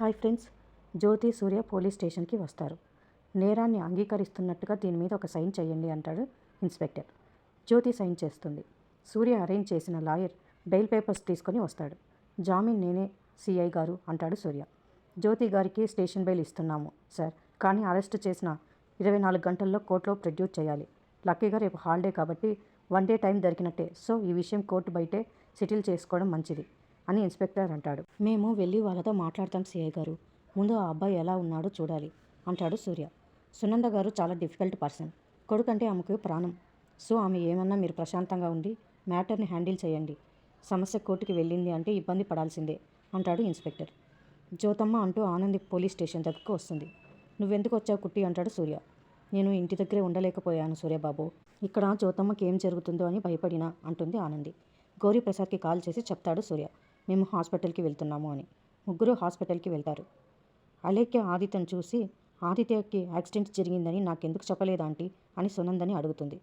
Hi friends Jyothi Surya police స్టేషన్కి వస్తారు. నేరాన్ని అంగీకరిస్తున్నట్టుగా దీని మీద ఒక సైన్ చేయండి అంటాడు ఇన్స్పెక్టర్. జ్యోతి సైన్ చేస్తుంది. సూర్య అరేంజ్ చేసిన లాయర్ బెయిల్ పేపర్స్ తీసుకొని వస్తాడు. జామీన్ నేనే సిఐ గారు అంటాడు సూర్య. జ్యోతి గారికి స్టేషన్ బెయిల్ ఇస్తున్నాము సార్ కానీ అరెస్ట్ చేసిన ఇరవై నాలుగు గంటల్లో కోర్టులో ప్రొడ్యూస్ చేయాలి. లక్కీగా రేపు హాలిడే కాబట్టి వన్ డే టైం దొరికినట్టే. సో ఈ విషయం కోర్టు బయటే సెటిల్ చేసుకోవడం మంచిది. అని ఇన్స్పెక్టర్ అంటాడు. మేము వెళ్ళి వాళ్ళతో మాట్లాడతాం సిఐ గారు. ముందు ఆ అబ్బాయి ఎలా ఉన్నాడో చూడాలి అంటాడు సూర్య. సునంద గారు చాలా డిఫికల్ట్ పర్సన్. కొడుకంటే ఆమెకు ప్రాణం. సో ఆమె ఏమన్నా మీరు ప్రశాంతంగా ఉండి మ్యాటర్ని హ్యాండిల్ చేయండి. సమస్య కోర్టుకి వెళ్ళింది అంటే ఇబ్బంది పడాల్సిందే అంటాడు ఇన్స్పెక్టర్. జ్యోతమ్మ అంటూ ఆనంది పోలీస్ స్టేషన్ దగ్గరకు వస్తుంది. నువ్వెందుకు వచ్చావు కుట్టి అంటాడు సూర్య. నేను ఇంటి దగ్గరే ఉండలేకపోయాను సూర్యబాబు. ఇక్కడ జ్యోతమ్మకి ఏం జరుగుతుందో అని భయపడినా అంటుంది ఆనంది. గౌరీప్రసాద్కి కాల్ చేసి చెప్తాడు సూర్య. మేము హాస్పిటల్కి వెళ్తున్నాము అని. ముగ్గురు హాస్పిటల్కి వెళ్తారు. అలేఖ్య ఆదిత్యను చూసి ఆదిత్యకి యాక్సిడెంట్ జరిగిందని నాకెందుకు చెప్పలేదు ఆంటీ అని సునందని అడుగుతుంది.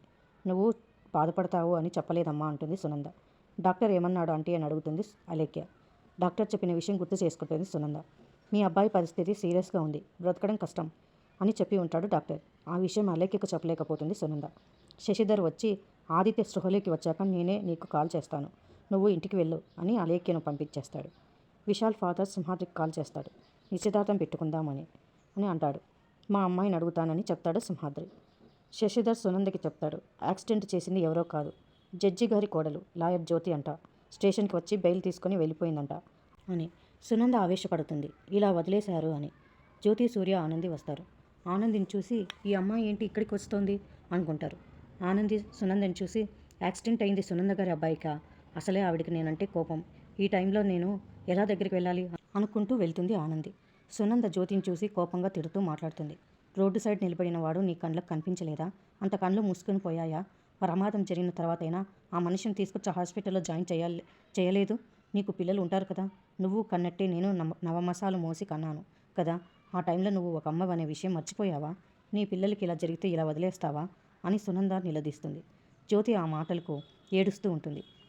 నువ్వు బాధపడతావు అని చెప్పలేదమ్మా అంటుంది సునంద. డాక్టర్ ఏమన్నాడు ఆంటీ అని అడుగుతుంది అలేఖ్య. డాక్టర్ చెప్పిన విషయం గుర్తు చేసుకుంటుంది సునంద. మీ అబ్బాయి పరిస్థితి సీరియస్గా ఉంది. బ్రతకడం కష్టం అని చెప్పి ఉంటాడు డాక్టర్. ఆ విషయం అలేఖ్యకు చెప్పలేకపోతుంది సునంద. శశిధర్ వచ్చి ఆదిత్య స్పృహలోకి వచ్చాక నేనే నీకు కాల్ చేస్తాను. నువ్వు ఇంటికి వెళ్ళు అని అలేఖ్యను పంపించేస్తాడు. విశాల్ ఫాదర్ సింహాద్రికి కాల్ చేస్తాడు. నిశ్చితార్థం పెట్టుకుందామని అని అంటాడు. మా అమ్మాయిని అడుగుతానని చెప్తాడు సింహాద్రి. శశిధర్ సునందకి చెప్తాడు. యాక్సిడెంట్ చేసింది ఎవరో కాదు. జడ్జి గారి కోడలు లాయర్ జ్యోతి అంట. స్టేషన్కి వచ్చి బెయిల్ తీసుకొని వెళ్ళిపోయిందంట అని సునంద ఆవేశపడుతుంది. ఇలా వదిలేశారు అని. జ్యోతి సూర్య ఆనంది వస్తారు. ఆనందిని చూసి ఈ అమ్మాయి ఏంటి ఇక్కడికి వస్తోంది? అనుకుంటారు. ఆనంది సునందని చూసి యాక్సిడెంట్ అయింది సునంద గారి అబ్బాయికా? అసలే ఆవిడకి నేనంటే కోపం. ఈ టైంలో నేను ఎలా దగ్గరికి వెళ్ళాలి? అనుకుంటూ వెళ్తుంది ఆనంది. సునంద జ్యోతిని చూసి కోపంగా తిడుతూ మాట్లాడుతుంది. రోడ్డు సైడ్ నిలబడిన వాడు నీ కళ్ళకు కనిపించలేదా? అంత కళ్ళు మూసుకుని పోయాయా? ప్రమాదం జరిగిన తర్వాతైనా ఆ మనిషిని తీసుకొచ్చి హాస్పిటల్లో జాయిన్ చేయాలి చేయలేదు. నీకు పిల్లలు ఉంటారు కదా? నువ్వు కన్నట్టే నేను నవమసాలు మోసి కన్నాను కదా? ఆ టైంలో నువ్వు ఒక అమ్మ అనే విషయం మర్చిపోయావా? నీ పిల్లలకి ఇలా జరిగితే ఇలా వదిలేస్తావా? అని సునంద నిలదీస్తుంది. జ్యోతి ఆ మాటలకు ఏడుస్తూ ఉంటుంది.